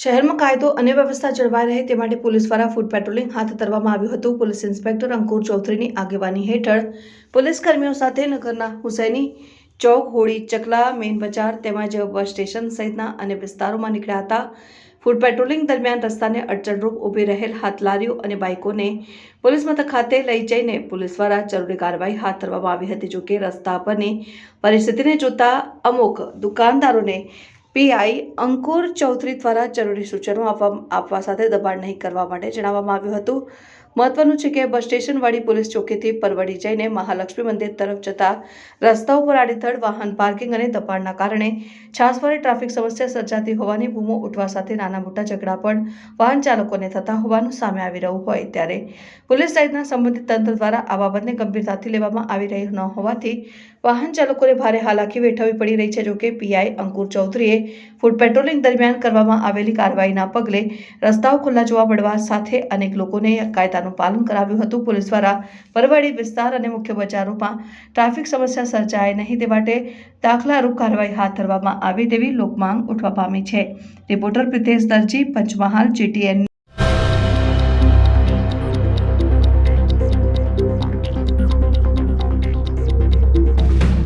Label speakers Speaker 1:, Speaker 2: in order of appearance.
Speaker 1: શહેરમાં કાયદો અને વ્યવસ્થા જળવાઈ રહે તે માટે પોલીસ દ્વારા ફૂડ પેટ્રોલિંગ હાથ ધરવામાં આવ્યું હતું. પોલીસ ઇન્સ્પેક્ટર અંકુર ચૌધરીની આગેવાની હેઠળ પોલીસ કર્મીઓ સાથે નગરના હુસૈની ચોક, હોળી, ચકલા, મેઇન બજાર તેમજ બસ સ્ટેશન સહિતના અને વિસ્તારોમાં નીકળ્યા હતા. ફૂડ પેટ્રોલિંગ દરમિયાન રસ્તાને અડચણરૂપ ઊભી રહેલ હાથલારીઓ અને બાઇકોને પોલીસ મથક ખાતે લઈ જઈને પોલીસ દ્વારા જરૂરી કાર્યવાહી હાથ ધરવામાં આવી હતી, જોકે રસ્તા પરની પરિસ્થિતિને જોતા અમુક દુકાનદારોને પીઆઈ અંકુર ચૌધરી દ્વારા જરૂરી સૂચનો આપવા આપવા સાથે દબાણ નહીં કરવા માટે જણાવવામાં આવ્યું હતું. મહત્વનું છે કે બસ સ્ટેશનવાળી પોલીસ ચોકીથી પરવડી જઈને મહાલક્ષ્મી મંદિર તરફ જતા રસ્તા ઉપર આડેધડ વાહન પાર્કિંગ અને દબાણના કારણે છાસવારે ટ્રાફિક સમસ્યા સર્જાતી હોવાની બૂમો ઉઠવા સાથે નાના મોટા ઝઘડા પણ વાહન ચાલકોને થતા હોવાનું સામે આવી રહ્યું હોય ત્યારે પોલીસ સહિતના સંબંધિત તંત્ર દ્વારા આ બાબતને ગંભીરતાથી લેવામાં આવી રહી ન હોવાથી વાહન ચાલકોને ભારે હાલાકી વેઠવવી પડી રહી છે, જોકે પીઆઈ અંકુર ચૌધરીએ ફૂડ પેટ્રોલિંગ દરમિયાન કરવામાં આવેલી કાર્યવાહીના પગલે રસ્તાઓ ખુલ્લા જોવા મળવા સાથે અનેક લોકોને કાયદાનું પાલન કરાવ્યું હતું. પોલીસ દ્વારા પરવાડી વિસ્તાર અને મુખ્ય બજારોમાં ટ્રાફિક સમસ્યા સર્જાય નહીં તે માટે દાખલારૂપ કાર્યવાહી હાથ ધરવામાં આવી તેવી લોકમાંગ ઉઠવા પામી છે. Reporter Pritesh Darji, Panchmahal, GTN